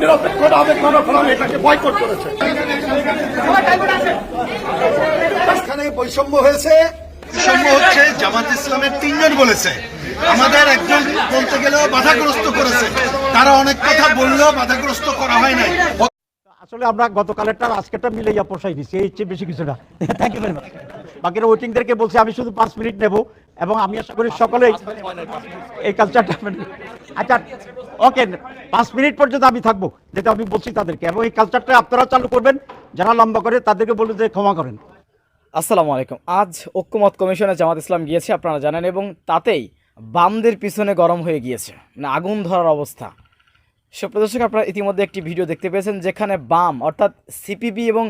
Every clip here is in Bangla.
নিরপেক্ষভাবে গণফোরাম এটাকে বয়কট করেছে এখানে বৈষম্য হয়েছে। বৈষম্য হচ্ছে জামাত ইসলামের তিনজন বলেছে। আমাদের একজন বলতে গেলেও বাধাগ্রস্ত করেছে। তারা অনেক কথা বললেও বাধাগ্রস্ত করা হয় নাই। আসলে আমরা গতকালেরটা আর আজকেরটা মিলে ইয়া পোষাই দিচ্ছি এই চেয়ে বেশি কিছু না। থ্যাংক ইউ ভেরি মাচ বাকিরা ওয়েটিংদেরকে বলছি আমি শুধু পাঁচ মিনিট নেব। এবং আমি আশা করি সকলেই এই কালচারটা মানে- আচ্ছা ওকে পাঁচ মিনিট পর্যন্ত আমি থাকব, যেটা আমি বলছি তাদেরকে। এবং এই কালচারটা আপনারা চালু করবেন, যারা লম্বা করে তাদেরকে বলুন যে ক্ষমা করেন। আসসালামু আলাইকুম। আজ ঐক্যমত কমিশনে জামাত ইসলাম গিয়েছে, আপনারা জানেন, এবং তাতেই বামদের পিছনে গরম হয়ে গিয়েছে মানে আগুন ধরার অবস্থা। সুপ্রদর্শক আপনারা ইতিমধ্যে একটি ভিডিও দেখতে পেয়েছেন, যেখানে বাম, অর্থাৎ সিপিবি এবং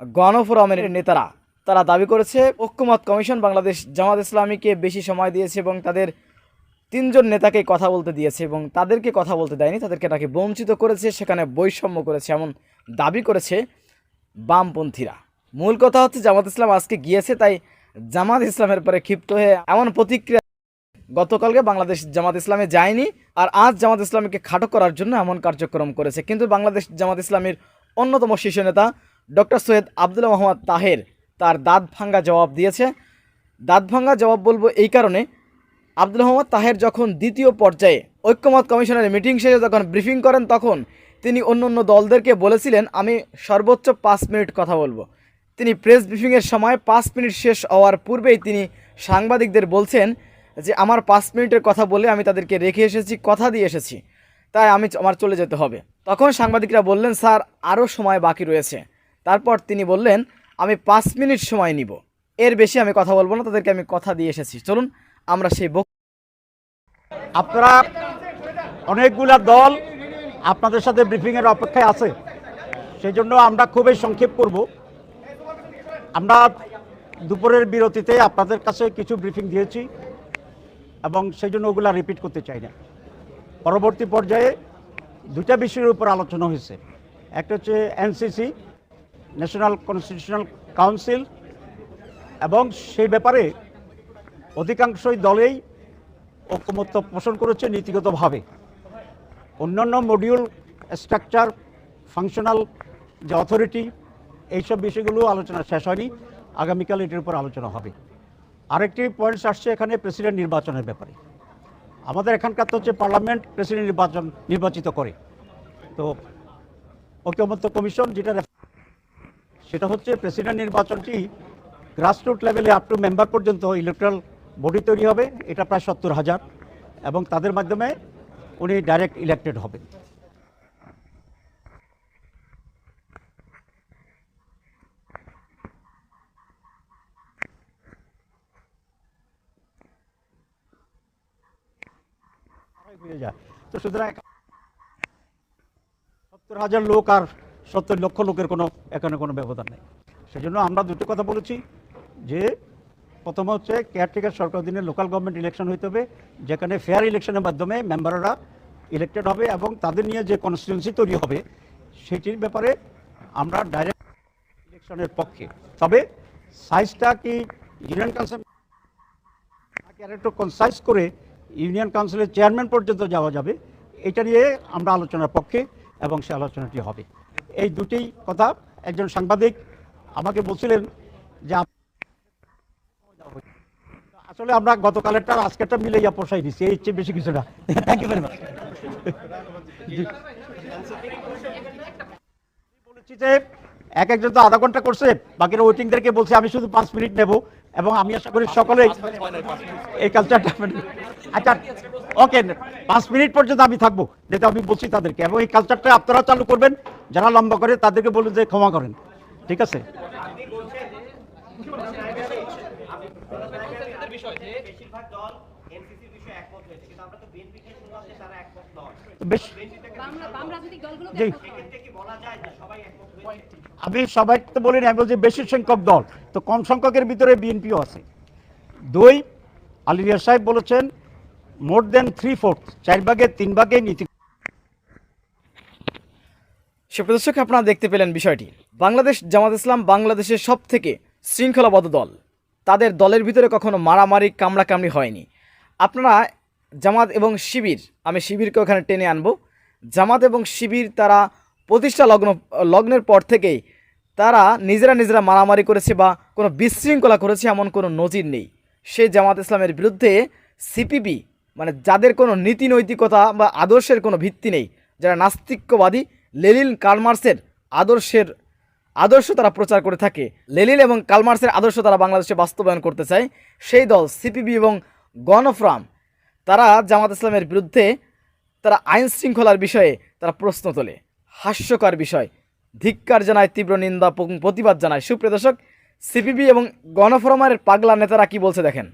গণফোরামের নেতারা তারা দাবি করেছে, ঐক্যমত কমিশন বাংলাদেশ জামাত ইসলামীকে বেশি সময় দিয়েছে এবং তাদের তিনজন নেতাকে কথা বলতে দিয়েছে এবং তাদেরকে কথা বলতে দেয়নি, তাদেরকে নাকি বঞ্চিত করেছে, সেখানে বৈষম্য করেছে এমন দাবি করেছে বামপন্থীরা। মূল কথা হচ্ছে জামাত ইসলাম আজকে গিয়েছে, তাই জামাত ইসলামের পরে ক্ষিপ্ত হয়ে এমন প্রতিক্রিয়া গতকালকে বাংলাদেশ জামাত ইসলামে যায়নি আর আজ জামাত ইসলামীকে খাটো করার জন্য এমন কার্যক্রম করেছে। কিন্তু বাংলাদেশ জামাত ইসলামের অন্যতম শীর্ষ নেতা ডক্টর সৈয়দ আবদুল্লাহ মোহাম্মদ তাহের তার দাঁত ভাঙ্গা জবাব দিয়েছে। দাঁত ভাঙ্গা জবাব বলব এই কারণে। আব্দুল মোহাম্মদ তাহের যখন দ্বিতীয় পর্যায়ে ঐক্যমত কমিশনের মিটিং শেষে যখন ব্রিফিং করেন, তখন তিনি অন্য অন্য দলদেরকে বলেছিলেন, আমি সর্বোচ্চ পাঁচ মিনিট কথা বলব। তিনি প্রেস ব্রিফিংয়ের সময় পাঁচ মিনিট শেষ হওয়ার পূর্বেই তিনি সাংবাদিকদের বলছেন যে, আমার পাঁচ মিনিটের কথা বলে আমি তাদেরকে রেখে এসেছি, কথা দিয়ে এসেছি। তাই আমি আমার চলে যেতে হবে। তখন সাংবাদিকরা বললেন, স্যার, আরও সময় বাকি রয়েছে। তারপর তিনি বললেন আমি পাঁচ মিনিট সময় নিব। এর বেশি আমি কথা বলব না, তাদেরকে আমি কথা দিয়ে এসেছি। চলুন, আমরা সেই বক আপনারা অনেকগুলা দল আপনাদের সাথে ব্রিফিংয়ের অপেক্ষায় আছে। সেই জন্য আমরা খুবই সংক্ষেপ করব। আমরা দুপুরের বিরতিতে আপনাদের কাছে কিছু ব্রিফিং দিয়েছি এবং সেই জন্য ওগুলা রিপিট করতে চাই না। পরবর্তী পর্যায়ে দুটা বিষয়ের উপর আলোচনা হয়েছে। একটা হচ্ছে এনসিসি ন্যাশনাল কনস্টিটিউশনাল কাউন্সিল এবং সেই ব্যাপারে অধিকাংশই দলেই ঐক্যমত্য পোষণ করেছে নীতিগতভাবে। অন্যান্য মডিউল স্ট্রাকচার ফাংশনাল যে অথরিটি এইসব বিষয়গুলো আলোচনা শেষ হয়নি। আগামীকাল এটির উপর আলোচনা হবে। আরেকটি পয়েন্টস আসছে এখানে প্রেসিডেন্ট নির্বাচনের ব্যাপারে। আমাদের এখানকার তো হচ্ছে পার্লামেন্ট প্রেসিডেন্ট নির্বাচন নির্বাচিত করে। তো ঐক্যমত্য কমিশন যেটা সেটা হচ্ছে প্রেসিডেন্ট নির্বাচনটি গ্রাসরুট লেভেলে আপ টু মেম্বার পর্যন্ত ইলেকট্রাল বডি তৈরি হবে, এটা প্রায় সত্তর হাজার, এবং তাদের মাধ্যমে উনি ডাইরেক্ট ইলেক্টেড হবেন। তো সুতরাং সত্তর হাজার লোক আর সত্তর লক্ষ লোকের কোনো, এখানে কোনো ব্যবধান নেই। সেজন্য আমরা দুটো কথা বলেছি যে, প্রথম হচ্ছে কেয়ারটেকার সরকার দিনে লোকাল গভর্নমেন্ট ইলেকশন হইতে হবে, যেখানে ফেয়ার ইলেকশনের মাধ্যমে মেম্বাররা ইলেক্টেড হবে এবং তাদের নিয়ে যে কনস্টিটিউন্সি তৈরি হবে, সেটির ব্যাপারে আমরা ডাইরেক্ট ইলেকশনের পক্ষে। তবে সাইজটা কি ইউনিয়ন কাউন্সিল তাকে আর কনসাইজ করে ইউনিয়ন কাউন্সিলের চেয়ারম্যান পর্যন্ত যাওয়া যাবে, এটা নিয়ে আমরা আলোচনার পক্ষে এবং সে আলোচনাটি হবে। এই দুটি কথা একজন সাংবাদিক আমাকে বলছিলেন যে আসলে আমরা গতকালেরটা আজকেরটা মিলে ইয়া পোষাই দিচ্ছি এই চেয়ে বেশি কিছু না। থ্যাংক ইউ ভেরি মাচ বলেছি যে এক একজন তো আধা ঘণ্টা করছে, বাকিরা ওয়েটিংদেরকে বলছে, আমি শুধু পাঁচ মিনিট নেব, এবং আমি আশা করি সকলেই এই কালচারটা আচ্ছা। ওকে, পাঁচ মিনিট পর্যন্ত আমি থাকব। যেটা আমি বলছি তাদেরকে। এবং এই কালচারটা আপনারা চালু করবেন। যারা লম্বা করে, তাদেরকে বলুন যে ক্ষমা করেন। ঠিক আছে? আমি সবাই তো বলিনি আমি বলছি বেশি সংখ্যক দল। তো কম সংখ্যকের ভিতরে বিএনপিও আছে। দুই আলিয়া সাহেব বলেছেন মোর দেন থ্রি ফোর্থ চার ভাগের তিন ভাগে নীতি সুপ্রদর্শক আপনারা দেখতে পেলেন বিষয়টি। বাংলাদেশ জামাত ইসলাম বাংলাদেশের সব থেকে শৃঙ্খলাবদ্ধ দল। তাদের দলের ভিতরে কখনো মারামারি, কামড়াকামড়ি হয়নি। আপনারা জামাত এবং শিবির, আমি শিবিরকে ওখানে টেনে আনব। জামাত এবং শিবির তারা প্রতিষ্ঠা লগ্ন, লগ্নের পর থেকেই তারা নিজেরা নিজেরা মারামারি করেছে বা কোনো বিশৃঙ্খলা করেছে এমন কোনো নজির নেই। সে জামাত ইসলামের বিরুদ্ধে সিপিবি মানে যাদের কোনো নীতি নৈতিকতা বা আদর্শের কোনো ভিত্তি নেই, যারা নাস্তিক্যবাদী লেলিন কালমার্সের আদর্শের, আদর্শ তারা প্রচার করে থাকে। লেলিন এবং কালমার্সের আদর্শ তারা বাংলাদেশে বাস্তবায়ন করতে চায়। সেই দল, সিপিবি এবং গণফ্রাম তারা জামাত ইসলামের বিরুদ্ধে তারা আইন শৃঙ্খলার বিষয়ে তারা প্রশ্ন তোলে। হাস্যকর বিষয়। ধিক্কার জানায়, তীব্র নিন্দা প্রতিবাদ জানায়। সুপ্রিয় দর্শক, সিপিবি এবং গণফোরামের পাগলা নেতারা কি বলছে দেখেন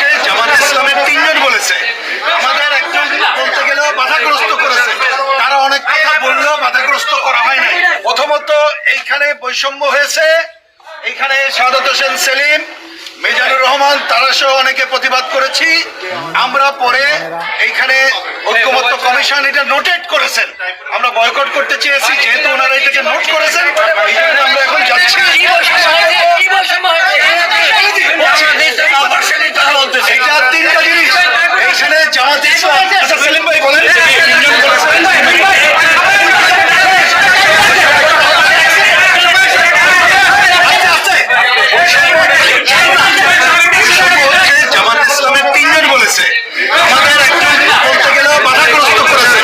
হচ্ছে জামাত ইসলামের তিনজন বলেছে আমাদের একজন বলতে গেলেও বাধাগ্রস্ত করেছে তারা অনেক কথা বললেও বাধাগ্রস্ত করা হয় নাই প্রথমত এইখানে বৈষম্য হয়েছে। এখানে সাদত হোসেন সেলিম, মেজানুর রহমান, তারা সহ অনেকে প্রতিবাদ করেছি। আমরা পরে এইখানে ঐক্যমত্য কমিশন এটা নোটেট করেছেন। আমরা বয়কট করতে চেয়েছি, যেহেতু ওনারা এটাকে নোট করেছেন, এই জন্য আমরা এখন যাচ্ছি এটা তিনটা জিনিস এইখানে জামাত ইসলাম আচ্ছা সেলিম ভাই বলেন তিনজন বলেছেন। আস্তে, আস্তে। বৈষম্য হচ্ছে জামাত ইসলামের তিনজন বলেছে আমাদের একজন বলতে গেলেও বাধাগ্রস্ত করেছে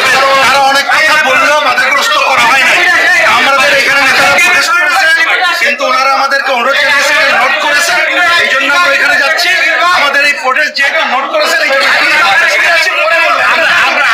তারা অনেক কথা বললেও বাধাগ্রস্ত করা হয় নাই আমাদের এখানে নেতারা প্রবেশ করেছে কিন্তু ওনারা আমাদেরকে অনুরোধ জানিয়েছে নোট করেছেন এই জন্য আমরা এখানে যাচ্ছি আমাদের এই প্রোটেস্ট যেহেতু নোট করেছেন এই জন্য পরে বলবেন। আমরা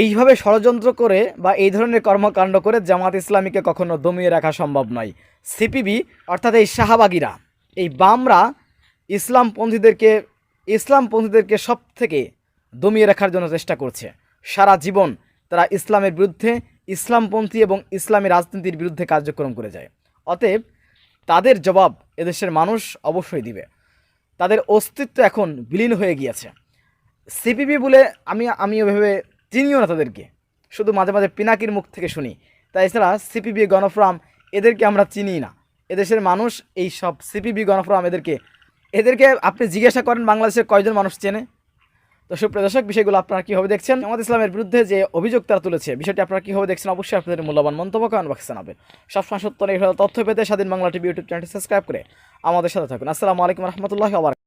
এইভাবে ষড়যন্ত্র করে বা এই ধরনের কর্মকাণ্ড করে জামাত ইসলামীকে কখনো দমিয়ে রাখা সম্ভব নয়। সিপিবি, অর্থাৎ এই শাহবাগীরা, এই বামরা ইসলামপন্থীদেরকে ইসলামপন্থীদেরকে সব থেকে দমিয়ে রাখার জন্য চেষ্টা করছে। সারা জীবন তারা ইসলামের বিরুদ্ধে, ইসলামপন্থী এবং ইসলামী রাজনীতির বিরুদ্ধে কার্যক্রম করে যায়। অতএব তাদের জবাব এদেশের মানুষ অবশ্যই দিবে। তাদের অস্তিত্ব এখন বিলীন হয়ে গিয়েছে। সিপিবি বলে আমি আমি ওইভাবে চিনিও না তাদেরকে। শুধু মাঝে মাঝে পিনাকির মুখ থেকে শুনি। তাই এছাড়া সিপিবি গণফ্রাম এদেরকে আমরা চিনি না। এদেশের মানুষ এই সব সিপিবি গণফ্রাম এদেরকে এদেরকে আপনি জিজ্ঞাসা করেন বাংলাদেশের কয়জন মানুষ চেনে? তো সুপ্রিয় দর্শক, বিষয়গুলো আপনারা কীভাবে দেখছেন? আমাদের ইসলামের বিরুদ্ধে যে অভিযোগ তারা তুলেছে, বিষয়টি আপনারা কীভাবে দেখছেন? অবশ্যই আপনাদের মূল্যবান মন্তব্য কমেন্ট বক্সে জানাবেন। সবসময় সত্য নির্ভর তথ্য পেতে স্বাধীন বাংলা টিভি ইউটিউব চ্যানেলটি সাবস্ক্রাইব করে আমাদের সাথে থাকুন। আসসালামু আলাইকুম রহমতুল্লাহ আবার